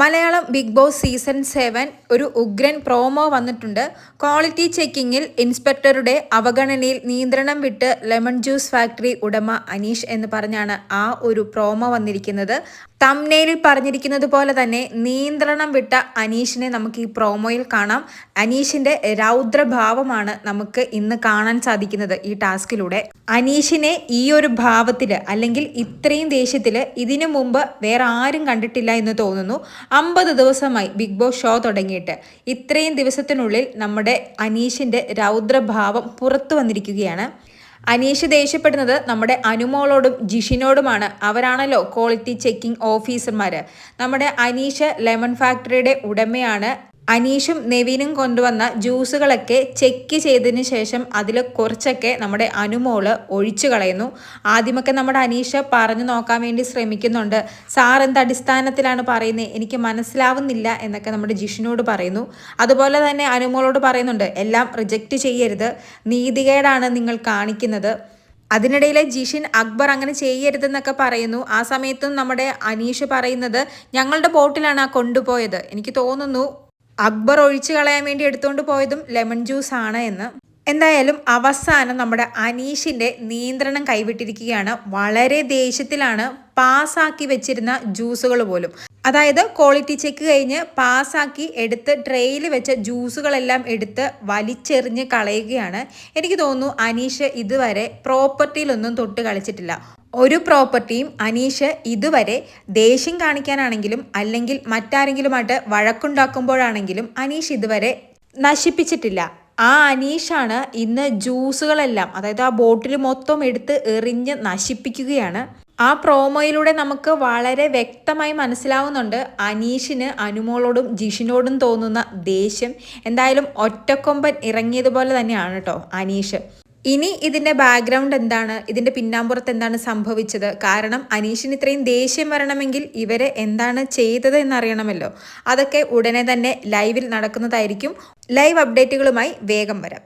Malayalam big boss season seven ഒരു ഉഗ്രൻ promo വന്നിട്ടുണ്ട്. ക്വാളിറ്റി ചെക്കിങ്ങിൽ ഇൻസ്പെക്ടറുടെ അവഗണനയിൽ നിയന്ത്രണം വിട്ട് ലെമൺ ജ്യൂസ് ഫാക്ടറി ഉടമ അനീഷ് എന്ന് പറഞ്ഞാണ് ആ ഒരു പ്രോമോ വന്നിരിക്കുന്നത്. തംനെയിൽ പറഞ്ഞിരിക്കുന്നത് പോലെ തന്നെ നിയന്ത്രണം വിട്ട അനീഷിനെ നമുക്ക് ഈ പ്രോമോയിൽ കാണാം. അനീഷിന്റെ രൗദ്രഭാവമാണ് നമുക്ക് ഇന്ന് കാണാൻ സാധിക്കുന്നത് ഈ ടാസ്കിലൂടെ. അനീഷിനെ ഈ ഒരു ഭാവത്തിൽ അല്ലെങ്കിൽ ഇത്രയും ദേഷ്യത്തിൽ ഇതിനു മുമ്പ് വേറെ ആരും കണ്ടിട്ടില്ല എന്ന് തോന്നുന്നു. അമ്പത് ദിവസമായി ബിഗ് ബോസ് ഷോ തുടങ്ങിയിട്ട്. ഇത്രയും ദിവസത്തിനുള്ളിൽ നമ്മുടെ അനീഷിന്റെ രൗദ്രഭാവം പുറത്തു വന്നിരിക്കുകയാണ്. അനീഷ് ദേഷ്യപ്പെടുന്നത് നമ്മുടെ അനുമോളോടും ജിഷിനോടുമാണ്. അവരാണല്ലോ ക്വാളിറ്റി ചെക്കിംഗ് ഓഫീസർമാർ നമ്മുടെ അനീഷ് ലെമൺ ഫാക്ടറിയുടെ ഉടമയാണ് അനീഷും നെവീനും കൊണ്ടുവന്ന ജ്യൂസുകളൊക്കെ ചെക്ക് ചെയ്തതിന് ശേഷം അതിൽ കുറച്ചൊക്കെ നമ്മുടെ അനുമോൾ ഒഴിച്ചു കളയുന്നു. ആദ്യമൊക്കെ നമ്മുടെ അനീഷ പറഞ്ഞു നോക്കാൻ വേണ്ടി ശ്രമിക്കുന്നുണ്ട്. സാർ എന്ത് അടിസ്ഥാനത്തിലാണ് പറയുന്നത് എനിക്ക് മനസ്സിലാവുന്നില്ല എന്നൊക്കെ നമ്മുടെ ജിഷിനോട് പറയുന്നു. അതുപോലെ തന്നെ അനുമോളോട് പറയുന്നുണ്ട് എല്ലാം റിജക്റ്റ് ചെയ്യരുത്. നീതികേടാണ് നിങ്ങൾ കാണിക്കുന്നത്. അതിനിടയിലെ ജിഷിൻ അക്ബർ അങ്ങനെ ചെയ്യരുതെന്നൊക്കെ പറയുന്നു. ആ സമയത്തും നമ്മുടെ അനീഷ് പറയുന്നത് ഞങ്ങളുടെ ബോട്ടിലാണ് ആ കൊണ്ടുപോയത്. എനിക്ക് തോന്നുന്നു അക്ബർ ഒഴിച്ചു കളയാൻ വേണ്ടി എടുത്തുകൊണ്ട് പോയതും ലെമൺ ജ്യൂസ് ആണ് എന്ന്. എന്തായാലും അവസാനം നമ്മുടെ അനീഷിന്റെ നിയന്ത്രണം കൈവിട്ടിരിക്കുകയാണ്. വളരെ ദേഷ്യത്തിലാണ് പാസ്സാക്കി വെച്ചിരുന്ന ജ്യൂസുകൾ പോലും. അതായത് ക്വാളിറ്റി ചെക്ക് കഴിഞ്ഞ് പാസ്സാക്കി എടുത്ത് ട്രെയിൽ വെച്ച ജ്യൂസുകളെല്ലാം എടുത്ത് വലിച്ചെറിഞ്ഞ് കളയുകയാണ്. എനിക്ക് തോന്നുന്നു അനീഷ് ഇതുവരെ പ്രോപ്പർട്ടിയിലൊന്നും തൊട്ട് കളിച്ചിട്ടില്ല. ഒരു പ്രോപ്പർട്ടിയും അനീഷ് ഇതുവരെ ദേഷ്യം കാണിക്കാനാണെങ്കിലും അല്ലെങ്കിൽ മറ്റാരെങ്കിലുമായിട്ട് വഴക്കുണ്ടാക്കുമ്പോഴാണെങ്കിലും അനീഷ് ഇതുവരെ നശിപ്പിച്ചിട്ടില്ല. ആ അനീഷാണ് ഇന്ന് ജ്യൂസുകളെല്ലാം അതായത് ആ ബോട്ടിൽ മൊത്തം എടുത്ത് എറിഞ്ഞ് നശിപ്പിക്കുകയാണ്. ആ പ്രോമോയിലൂടെ നമുക്ക് വളരെ വ്യക്തമായി മനസ്സിലാവുന്നുണ്ട് അനീഷിന് അനുമോളോടും ജിഷിനോടും തോന്നുന്ന ദേഷ്യം. എന്തായാലും ഒറ്റക്കൊമ്പൻ ഇറങ്ങിയതുപോലെ തന്നെയാണ് കേട്ടോ അനീഷ്. ഇനി ഇതിന്റെ ബാക്ക്ഗ്രൗണ്ട് എന്താണ്? ഇതിന്റെ പിന്നാമ്പുറത്ത് എന്താണ് സംഭവിച്ചത്? കാരണം അനീഷിന് ഇത്രയും ദേഷ്യം വരണമെങ്കിൽ ഇവരെ എന്താണ് ചെയ്തത് എന്നറിയണമല്ലോ. അതൊക്കെ ഉടനെ തന്നെ ലൈവിൽ നടക്കുന്നതായിരിക്കും. ലൈവ് അപ്ഡേറ്റുകളുമായി വേഗം വരാം.